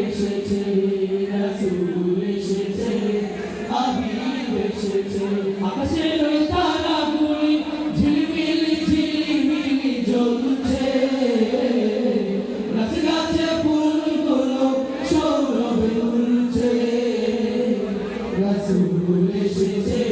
এসেছে রাসূল এসেছে হাবিব এসেছে আকাশে তারাগুলি ঝিলমিল ঝিলমিল জ্বলছে গাছে গাছে ফুলগুলো সৌরভে উঠছে রাসূল এসেছে